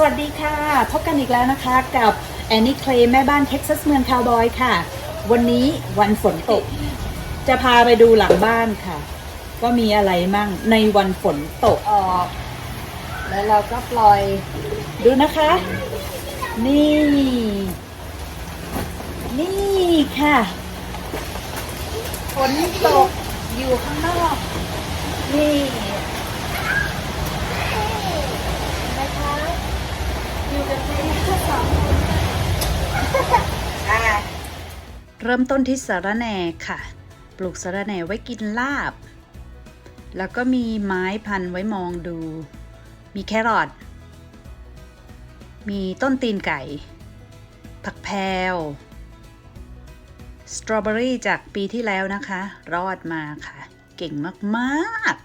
สวัสดีค่ะ พบกันอีกแล้วนะคะกับแอนนี่เคลแม่บ้านเท็กซัสเมืองคาวบอยค่ะ วันนี้วันฝนตก จะพาไปดูหลังบ้านค่ะ ว่ามีอะไรมั่งในวันฝนตกออก แล้วเราก็ปล่อยดูนะคะ นี่ นี่ค่ะ ฝนตกอยู่ข้างนอก นี่นะคะอยู่กันแค่สองคนอะ เริ่มต้นที่สาระแหน่ค่ะ ปลูกสาระแหน่ไว้กินลาบ แล้วก็มีไม้พันไว้มองดู มีแครอท มีต้นตีนไก่ ผักแพรวสตรอเบอรี่จากปีที่แล้วนะคะ รอดมาค่ะ เก่งมาก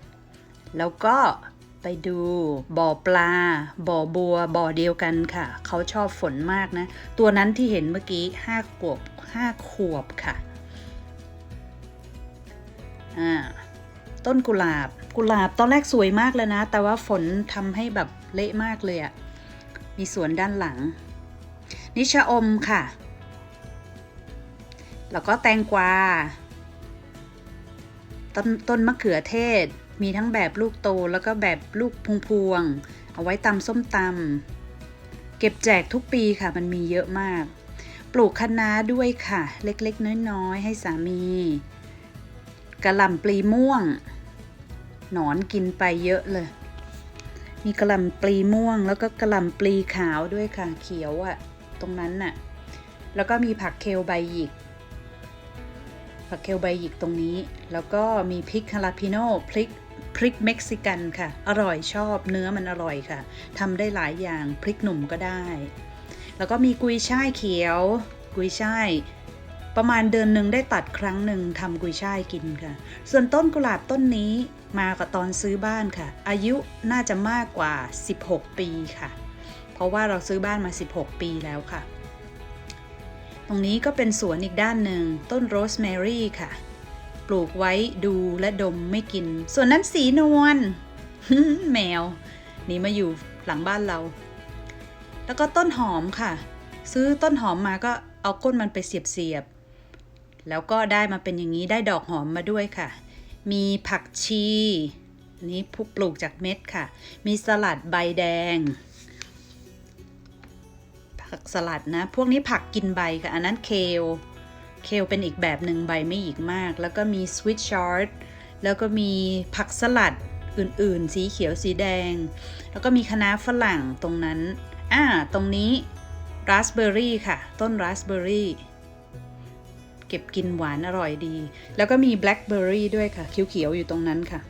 ๆ แล้วก็ ไปดูบ่อปลา บ่อบัว บ่อเดียวกันค่ะ เขาชอบฝนมากนะ ตัวนั้นที่เห็นเมื่อกี้ห้าขวบห้าขวบค่ะอ่าต้นกุหลาบ กุหลาบตอนแรกสวยมากเลยนะ แต่ว่าฝนทำให้แบบเละมากเลยอะมีสวนด้านหลัง นิชอมค่ะ แล้วก็แตงกวา ต้นต้นมะเขือเทศ มีทั้งแบบลูกโตแล้วก็แบบลูกพวงๆ เอาไว้ตำส้มตำเก็บแจกทุกปีค่ะมันมีเยอะมาก ปลูกคะน้าด้วยค่ะ เล็กๆ น้อยๆ ให้สามีกระหล่ำปลีม่วง หนอนกินไปเยอะเลย มีกระหล่ำปลีม่วง แล้วก็กระหล่ำปลีขาวด้วยค่ะ เขียวอะ่ะ ตรงนั้นน่ะ แล้วก็มีผักเคลใบหยิกผักเคลใบหยิกตรงนี้ แล้วก็มีพริกคาราพิโน่พริก พริกเม็กซิกันค่ะ อร่อยชอบเนื้อมันอร่อยค่ะทำได้หลายอย่างพริกหนุ่มก็ได้ แล้วก็มีกุยช่ายเขียว กุยช่ายประมาณเดือนหนึ่งได้ตัดครั้งหนึ่งทำกุยช่ายกินค่ะ ส่วนต้นกุหลาบต้นนี้มากับตอนซื้อบ้านค่ะ อายุน่าจะมากกว่า 16 ปีค่ะ เพราะว่าเราซื้อบ้านมา 16 ปีแล้วค่ะ ตรงนี้ก็เป็นสวนอีกด้านหนึ่งต้นโรสแมรี่ค่ะ ปลูกไว้ดูและดมไม่กิน ส่วนนั้นสีนวลแมวนี่มาอยู่หลังบ้านเรา แล้วก็ต้นหอมค่ะ ซื้อต้นหอมมาก็เอาก้นมันไปเสียบๆแล้วก็ได้มาเป็นอย่างนี้ได้ดอกหอมมาด้วยค่ะ มีผักชีนี่ผู้ปลูกจากเม็ดค่ะ มีสลัดใบแดง ผักสลัดนะ พวกนี้ผักกินใบค่ะ อันนั้นเคล เคลเป็นอีกแบบหนึ่งใบไม่หยิกมาก แล้วก็มีสวิตชาร์ดแล้วก็มีผักสลัดอื่นๆ สีเขียวสีแดง แล้วก็มีคะน้าฝรั่งตรงนั้น อ่า ตรงนี้ราสเบอร์รี่ค่ะ ต้นราสเบอร์รี่เก็บกินหวานอร่อยดี แล้วก็มีแบล็คเบอร์รี่ด้วยค่ะ เขียวๆ อยู่ตรงนั้นค่ะ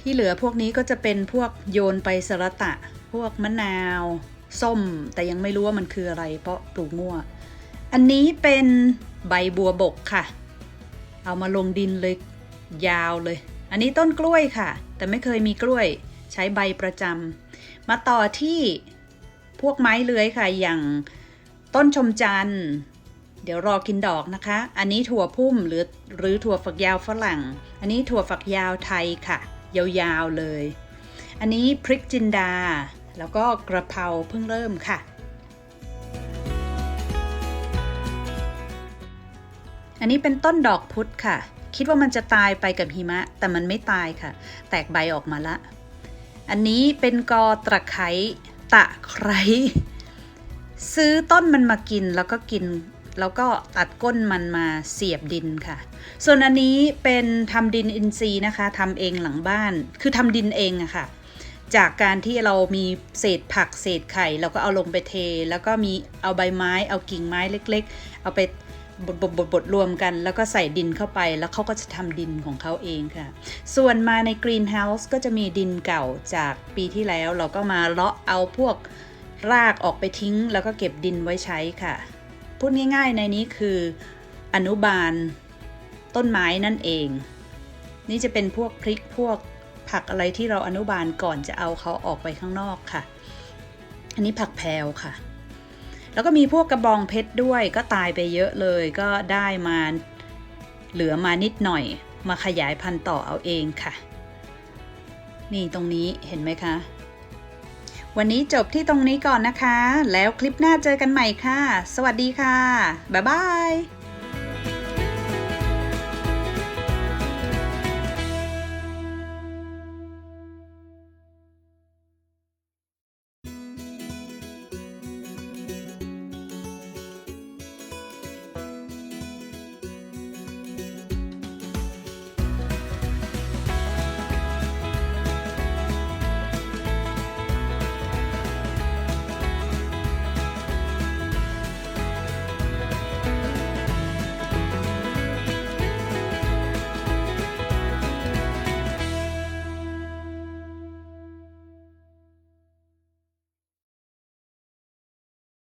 ที่เหลือพวกนี้ก็จะเป็นพวกโยนไปสระตะ พวกมะนาว ส้ม แต่ยังไม่รู้ว่ามันคืออะไร เพราะปลูกมั่ว อันนี้เป็นใบบัวบกค่ะ เอามาลงดินเลยยาวเลย อันนี้ต้นกล้วยค่ะ แต่ไม่เคยมีกล้วยใช้ใบประจำมาต่อที่พวกไม้เลื้อยค่ะ อย่างต้นชมจันทร์เดี๋ยวรอกินดอกนะคะ อันนี้ถั่วพุ่มหรือหรือถั่วฝักยาวฝรั่ง อันนี้ถั่วฝักยาวไทยค่ะ ยาวๆเลย อันนี้พริกจินดา แล้วก็กระเพราเพิ่งเริ่มค่ะ อันนี้เป็นต้นดอกพุธค่ะ คิดว่ามันจะตายไปกับหิมะ แต่มันไม่ตายค่ะ แตกใบออกมาละ อันนี้เป็นกอตะไคร้ตะไคร้ซื้อต้นมันมากินแล้วก็กินแล้วก็ตัดก้นมันมาเสียบดินค่ะ ส่วนอันนี้เป็นทำดินอินทรีย์นะคะทำเองหลังบ้าน คือทำดินเองอะค่ะ จากการที่เรามีเศษผักเศษไข่เราก็เอาลงไปเท แล้วก็มีเอาใบไม้ เอากิ่งไม้เล็ก ๆ เอาไป บดบดบดบดรวมกัน แล้วก็ใส่ดินเข้าไปแล้วเขาก็จะทำดินของเขาเองค่ะ ส่วนมาในกรีนเฮาส์ก็จะมีดินเก่าจากปีที่แล้ว เราก็มาเลาะเอาพวกรากออกไปทิ้ง แล้วก็เก็บดินไว้ใช้ค่ะ พูดง่ายๆในนี้คืออนุบาลต้นไม้นั่นเอง นี่จะเป็นพวกพริกพวกผักอะไรที่เราอนุบาลก่อนจะเอาเขาออกไปข้างนอกค่ะ อันนี้ผักแพรวค่ะ แล้วก็มีพวกกระบองเพชรด้วยก็ตายไปเยอะเลยก็ได้มาเหลือมานิดหน่อย มาขยายพันธุ์ต่อเอาเองค่ะ นี่ตรงนี้เห็นไหมคะ วันนี้จบที่ตรงนี้ก่อนนะคะ แล้วคลิปหน้าเจอกันใหม่ค่ะ สวัสดีค่ะ บ๊ายบาย